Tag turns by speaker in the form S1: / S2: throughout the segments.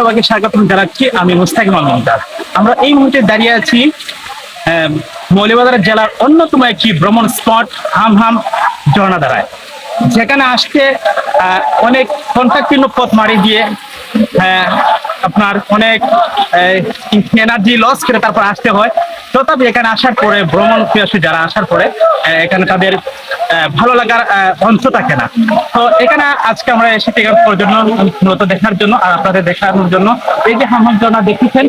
S1: সবাইকে স্বাগত জানাচ্ছি আমি মুস্তাকিম আল মমতাজ আমরা এই মুহূর্তে দাঁড়িয়ে আছি আহ, মৌলভীবাজার জেলার অন্যতম একটি ভ্রমণ স্পট হাম ঝর্ণা দ্বারায় যেখানে আসতে অনেক কন্ট্রাক্টিন্য পথ মারি দিয়ে আপনার অনেক এনার্জি লস করে তারপর আসতে হয়। তথাপি এখানে আসার পরে ভ্রমণ প্রিয়সী যারা আসার পরে এখানে তাদের ভালো লাগার আহ, অংশ থাকে না। তো এখানে আজকে আমরা এসেছি এখানে জন্য মূলত দেখার জন্য আর আপনাদের দেখানোর জন্য এই যে হামাম জনা দেখেছেন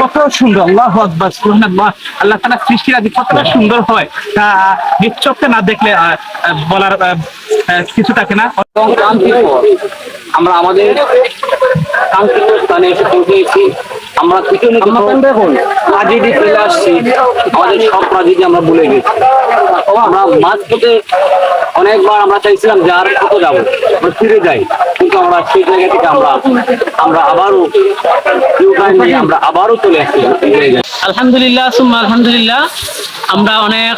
S1: কত সুন্দর আল্লাহ আকবার সুবহানাল্লাহ। আল্লাহ তাআলা সৃষ্টির আদি কতটা সুন্দর হয় তা নিশ্চককে না দেখলে বলার কিছু থাকে না।
S2: আমরা আমাদের কাঙ্ক্ষিত স্থানে এসে পৌঁছেছি। আমরা কিছু না কিছু চলে আসছি। আমাদের সব আমরা ভুলে গেছি। আমরা মাঝ পথে অনেকবার আমরা চাইছিলাম যে আর কত যাব ফিরে যাই। কিন্তু আমরা সেই জায়গা থেকে আমরা আমরা আবারও আমরা আবারও চলে আসছি
S3: আলহামদুলিল্লাহ সুম্মা আলহামদুলিল্লাহ। আমরা অনেক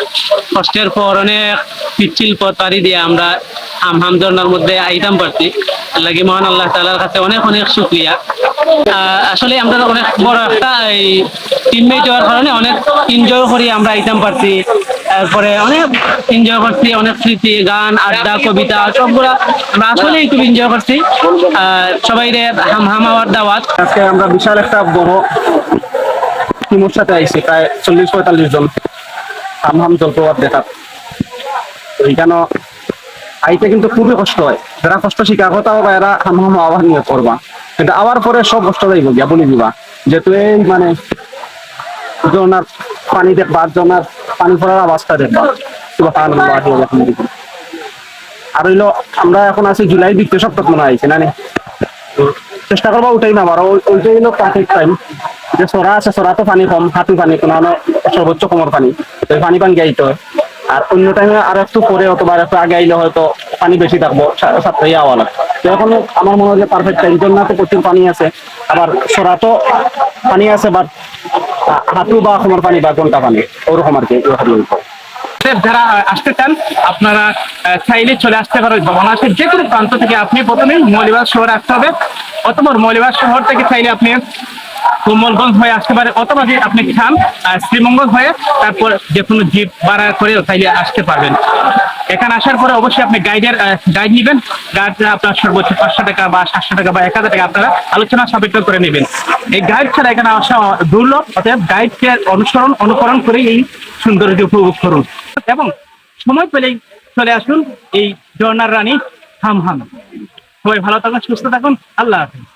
S3: কষ্টের পর অনেক পিচ্ছিল পথ পাড়ি দিয়ে আমরা হাম হাম মধ্যে আইতাম পারছি। লাগি মহান আল্লাহ তালার কাছে অনেক অনেক শুক্রিয়া। আহ, আসলে আমরা অনেক বড় একটা এই টিমমেট হওয়ার কারণে অনেক এনজয় করি আমরা আইতাম পারছি। তারপরে অনেক এনজয় করছি, অনেক স্মৃতি, গান, আড্ডা, কবিতা, সবগুলা আমরা আসলেই খুব এনজয় করছি। সবাই রে হাম হাম হওয়ার দাওয়াত
S1: আজকে আমরা বিশাল একটা বড় টিমের সাথে আইছি, প্রায় চল্লিশ পঁয়তাল্লিশ জন হাম হাম জলপ্রপাত দেখার। তো এইখানে আইতে কিন্তু খুবই কষ্ট হয়। যারা কষ্ট শিকার কথা বা এরা হাম হাম আবার নিয়ে করবা। কিন্তু আবার পরে সব কষ্ট যাইব গিয়া, বলি দিবা। যেহেতু এই মানে জনার পানি দেখবা জনার পানি পড়ার আওয়াজটা দেখবা আর হইল আমরা এখন আছি জুলাই দ্বিতীয় সপ্তাহ মনে আইছি না চেষ্টা করব ওটাই না ওইটাই হলো পারফেক্ট টাইম যে সরা আছে সরা তো পানি কম হাঁটু পানি কোনো সর্বোচ্চ কমর পানি। এই পানি পানি গাইতে হয়। আর অন্য টাইমে আর একটু পরে অথবা আর একটু আগে আইলে হয়তো পানি বেশি থাকব সাতটাই আওয়া লাগবে। তো এখন আমার মনে হয় যে পারফেক্ট টাইম জন্য তো প্রচুর পানি আছে। আবার সরা তো পানি আছে বাট হাঁটু বা কমর পানি বা ঘণ্টা পানি, ওরকম আর কি যারা আসতে চান, আপনারা চাইলে চলে আসতে পারেন বাংলাদেশের যে কোনো প্রান্ত থেকে আপনি প্রথমে মৌলিবাদ শহরে আসতে হবে, অথবা মৌলিবাদ শহর থেকে চাইলে আপনি কোমলগঞ্জ হয়ে আসতে পারে অথবা যে আপনি খান শ্রীমঙ্গল হয়ে তারপর যে কোনো জিপ ভাড়া করেও চাইলে আসতে পারবেন। এখানে আসার পরে অবশ্যই আপনি গাইডের গাইড নেবেন। গাইড আপনার সর্বোচ্চ পাঁচশো টাকা বা সাতশো টাকা বা এক হাজার টাকা আপনারা আলোচনা সাপেক্ষ করে নেবেন। এই গাইড ছাড়া এখানে আসা দুর্লভ। অর্থাৎ গাইডকে অনুসরণ, অনুকরণ করে এই সৌন্দর্য উপভোগ করুন। এবং সময় পেলেই চলে আসুন এই ঝর্ণার রানী হাম হাম সবাই ভালো থাকুন, সুস্থ থাকুন। আল্লাহ হাফিজ।